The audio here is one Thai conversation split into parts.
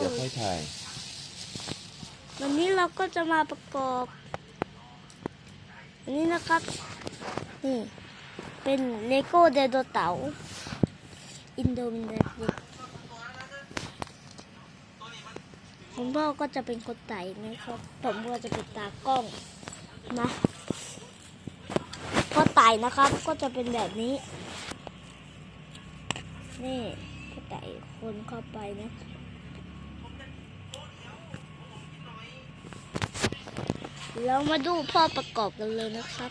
เดี๋ยวค่อยถ่าย วันนี้เราก็จะมาประกอบอันนี้นะครับนี่เป็นเลโก้ไดโนเต่าอินโดมิเนเซียคุณพ่อก็จะเป็นคนไต่นะครับ ผมก็จะเป็นตากล้องนะพอไต่นะครับ ก็จะเป็นแบบนี้ นี่พอไต่คนเข้าไปนะ เรามาดูพ่อประกอบกันเลยนะครับ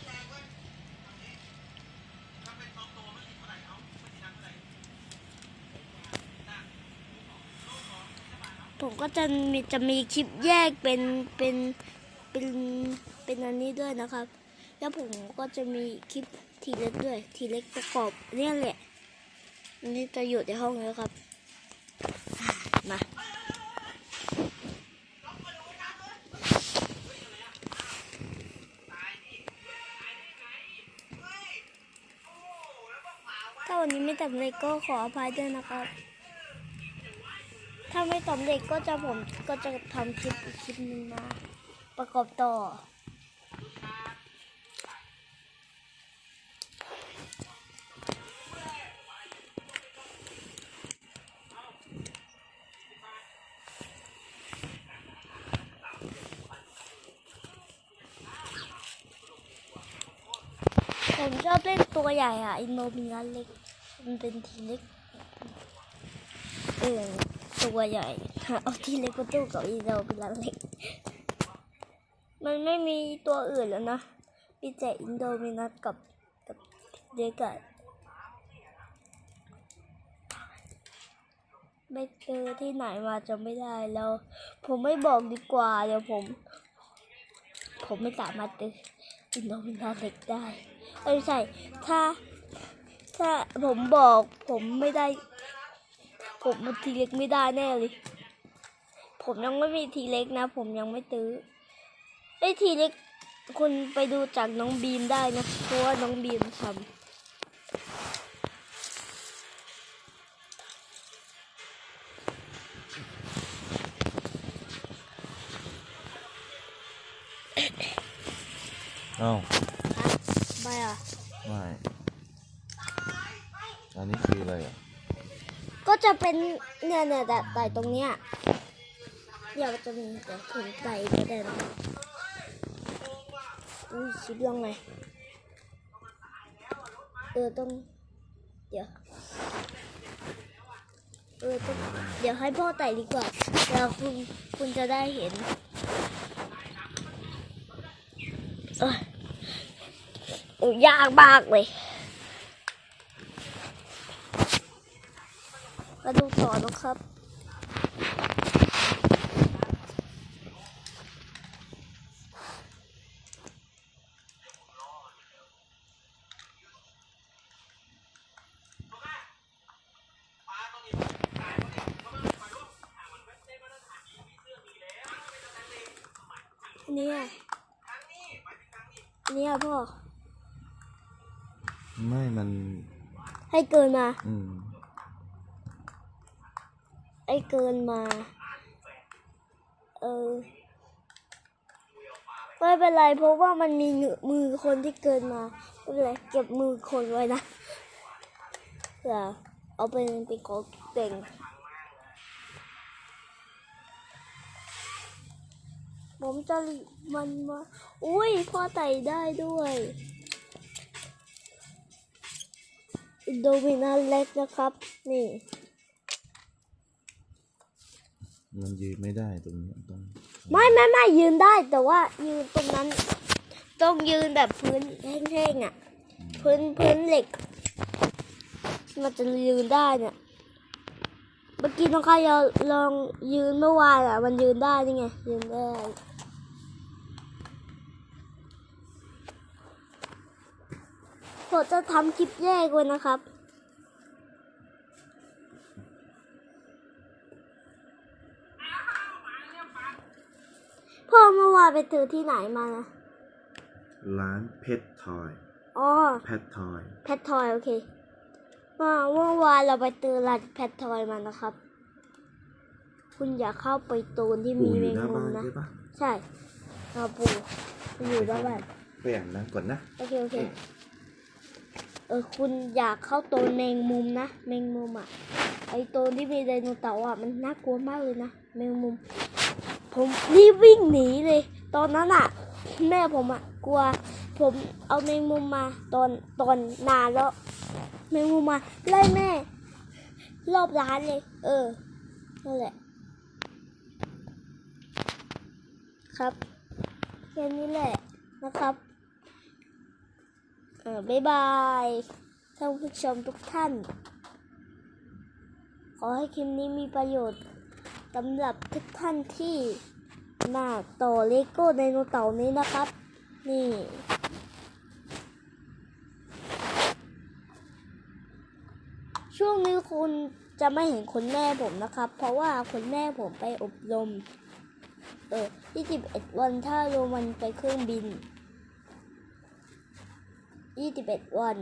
ผมก็จะมีจะมีคลิปแยกเป็นเป็นเป็นเป็นอันนี้ด้วยนะครับ แล้วผมก็จะมีคลิปทีเล็กด้วย ทีเล็กประกอบเนี่ยแหละอันนี้จะอยู่ในห้องแล้วครับ วันนี้ไม่สำเร็จก็ขออภัยด้วยนะครับ ถ้าไม่สำเร็จก็จะผมก็จะทำคลิปอีกคลิปหนึ่งมา ประกอบต่อผมชอบเล่นตัวใหญ่อะอินโนมินันเล็ก มันเป็นทีเล็กเออตัวใหญ่เอาทีเล็กมาตู้กับอินโนมินันเล็ก มันไม่มีตัวอื่นแล้วนะมีแต่อินโดมินัสกับกับเด็กอะไม่เจอที่ไหนมาจะไม่ได้แล้ว ผมไม่บอกดีกว่าเดี๋ยวผม ผมไม่สามารถเจออินโดมินัสเล็กได้เอ้ยไม่ใช่ถ้า ถ้าผมบอกผมไม่ได้ ผมมันทีเล็กไม่ได้แน่เลย ผมยังไม่มีทีเล็กนะ ผมยังไม่ตื้อไอ้ยทีเล็กคุณไปดูจากน้องบีมได้นะเพราะว่าน้องบีมทำเอ้าไปอะไม่ อันนี้คืออะไรอะ ก็จะเป็นเนี่ยเนี่ยแต่ไต่ตรงเนี้ยเดี๋ยวจะมีแต่ถึงไต่ก็ได้นะอุ้ยชิดยังไงเออต้อง เดี๋ยวเออต้องเดี๋ยวให้พ่อไต่ดีกว่าเดี๋ยวคุณคุณจะได้เห็นเอยโอ้ยากมากเลย มาดูต่อนะครับอันนี้อะอันนี้อะพ่อ ไม่ มัน ให้เกินมา อืม ไอ้เกินมา เออไม่เป็นไรเพราะว่ามันมีมือคนที่เกินมาไม่เป็นไรเก็บมือคนไว้นะเผื่อเอาไปเป็นของเต่งผมจะมันมาอุ้ยพ่อไต่ได้ด้วยอินโดมินาเล็กนะครับ นี่ มันยืนไม่ได้ตรงนี้ต้องไม่ไม่ไม่ยืนได้แต่ว่ายืนตรงนั้น ต้องยืนแบบพื้นแห้งๆอะ พื้นพื้นเหล็ก มันจะยืนได้เนี่ยเมื่อกี้น้องข้ายลองยืนเมื่อวานอะ มันยืนได้นี่ไงยืนได้ผมจะทำคลิปแยกไว้นะครับ พ่อเมื่อวาน ไปเจอที่ไหนมานะร้านเพชรทอยอ๋อแพททอย แพททอยโอเคเมื่อเมื่อวานเราไปเจอร้านแพททอยมานะครับ คุณอย่าเข้าไปโตนที่ปูมีอแมยู่งหน้ามุมบ้านนะ ใช่ปะใช่เอาปูมันอยู่ด้านบ้าน ไปอ่านนะก่อนนะ โอเค โอเคเออ คุณอยากเข้าโตนแมงมุมนะ แมงมุมอะ ไอโตนที่มีไดโนเสาร์อะ มันน่ากลัวมากเลยนะ แมงมุม ผมรีบวิ่งหนีเลย ตอนนั้นอะแม่ผมอะกลัว ผมเอาแมงมุมมาตอนตอนนานแล้วแมงมุมมาไล่แม่ รอบร้านเลย เออนั่นแหละ ครับแค่นี้แหละนะครับเออบ๊ายบายท่านผู้ชมทุกท่าน ขอให้คลิปนี้มีประโยชน์ สำหรับทุกท่านที่มาต่อเลโก้ไดโนเต่านี้นะครับ นี่ ช่วงนี้คุณจะไม่เห็นคุณแม่ผมนะครับ เพราะว่าคุณแม่ผมไปอบรม เออที่สิบเอ็ดวันถ้าโรมันไปเครื่องบิน 21 วัน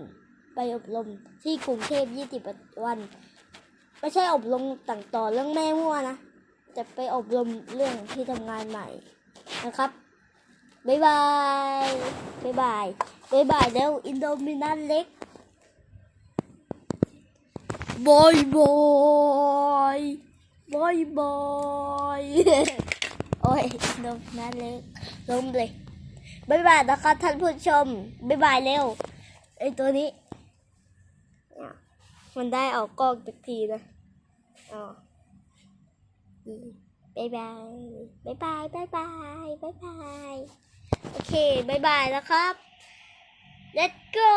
ไปอบรมที่กรุงเทพ21 วัน ไม่ใช่อบรมต่างต่อเรื่องแม่มั่วนะ จะไปอบรมเรื่องที่ทำงานใหม่นะครับบ๊ายบายบ๊ายบายบ๊ายบายแล้วอินโดมินันเล็กบอยบอยบอยบอยโอ้ยอินโดมินันเล็กล้มเลยบ๊ายบายนะครับท่านผู้ชมบ๊ายบายเร็วไอตัวนี้ มันได้ออกกล้องสักทีนะอ๋อ บายบายบายบายบายบายบายบาย โอเคบายบายแล้วครับ let's go